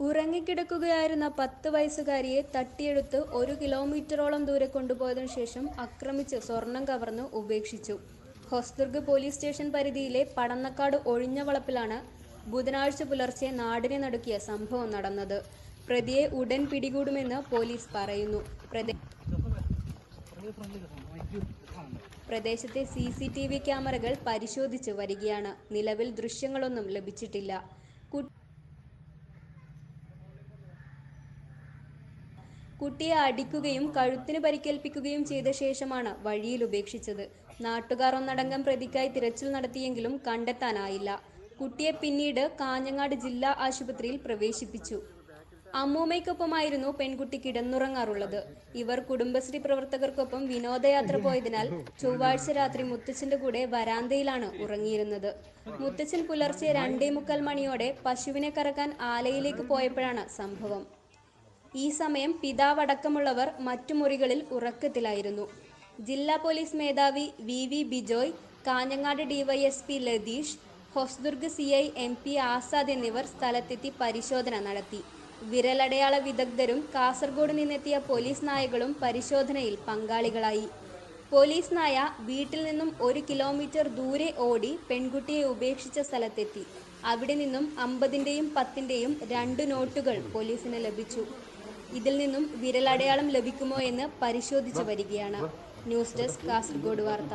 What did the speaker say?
ഉറങ്ങിക്കിടക്കുകയായിരുന്ന പത്ത് വയസ്സുകാരിയെ തട്ടിയെടുത്ത് ഒരു കിലോമീറ്ററോളം ദൂരെ കൊണ്ടുപോയതിനു ശേഷം ആക്രമിച്ച് സ്വർണം കവർന്ന് ഉപേക്ഷിച്ചു. ഹൊസ്ദുർഗ് പോലീസ് സ്റ്റേഷൻ പരിധിയിലെ പടന്നക്കാട് ഒഴിഞ്ഞ വളപ്പിലാണ് ബുധനാഴ്ച പുലർച്ചെ നാടിനെ നടുക്കിയ സംഭവം നടന്നത്. പ്രതിയെ ഉടൻ പിടികൂടുമെന്ന് പോലീസ് പറയുന്നു. പ്രദേശത്തെ സി സി ടി വി ക്യാമറകൾ പരിശോധിച്ച് വരികയാണ്. നിലവിൽ ദൃശ്യങ്ങളൊന്നും ലഭിച്ചിട്ടില്ല. കുട്ടിയെ അടിക്കുകയും കഴുത്തിന് പരിക്കേൽപ്പിക്കുകയും ചെയ്ത ശേഷമാണ് വഴിയിൽ ഉപേക്ഷിച്ചത്. നാട്ടുകാർ ഒന്നടങ്കം പ്രതിക്കായി തിരച്ചിൽ നടത്തിയെങ്കിലും കണ്ടെത്താനായില്ല. കുട്ടിയെ പിന്നീട് കാഞ്ഞങ്ങാട് ജില്ലാ ആശുപത്രിയിൽ പ്രവേശിപ്പിച്ചു. അമ്മൂമ്മയ്ക്കൊപ്പമായിരുന്നു പെൺകുട്ടി കിടന്നുറങ്ങാറുള്ളത്. ഇവർ കുടുംബശ്രീ പ്രവർത്തകർക്കൊപ്പം വിനോദയാത്ര പോയതിനാൽ ചൊവ്വാഴ്ച രാത്രി മുത്തച്ഛന്റെ കൂടെ വരാന്തയിലാണ് ഉറങ്ങിയിരുന്നത്. മുത്തച്ഛൻ പുലർച്ചെ രണ്ടേ മുക്കാൽ മണിയോടെ പശുവിനെ കറക്കാൻ ആലയിലേക്ക് പോയപ്പോഴാണ് സംഭവം. ഈ സമയം പിതാവടക്കമുള്ളവർ മറ്റു മുറികളിൽ ഉറക്കത്തിലായിരുന്നു. ജില്ലാ പോലീസ് മേധാവി V V Bijoy Kanhangad DYSP Latheesh Hosdurg C I M P Azad എന്നിവർ സ്ഥലത്തെത്തി പരിശോധന നടത്തി. വിരലടയാള വിദഗ്ധരും കാസർഗോഡ് നിന്നെത്തിയ പോലീസ് നായകളും പരിശോധനയിൽ പങ്കാളികളായി. പോലീസ് നായ വീട്ടിൽ നിന്നും ഒരു കിലോമീറ്റർ ദൂരെ ഓടി പെൺകുട്ടിയെ ഉപേക്ഷിച്ച സ്ഥലത്തെത്തി. അവിടെ നിന്നും അമ്പതിന്റെയും പത്തിന്റെയും രണ്ട് നോട്ടുകൾ പോലീസിന് ലഭിച്ചു. ഇതിൽ നിന്നും വിരലടയാളം ലഭിക്കുമോ എന്ന് പരിശോധിച്ചു വരികയാണ്. ന്യൂസ് ഡെസ്ക് കാസർഗോഡ് വാർത്ത.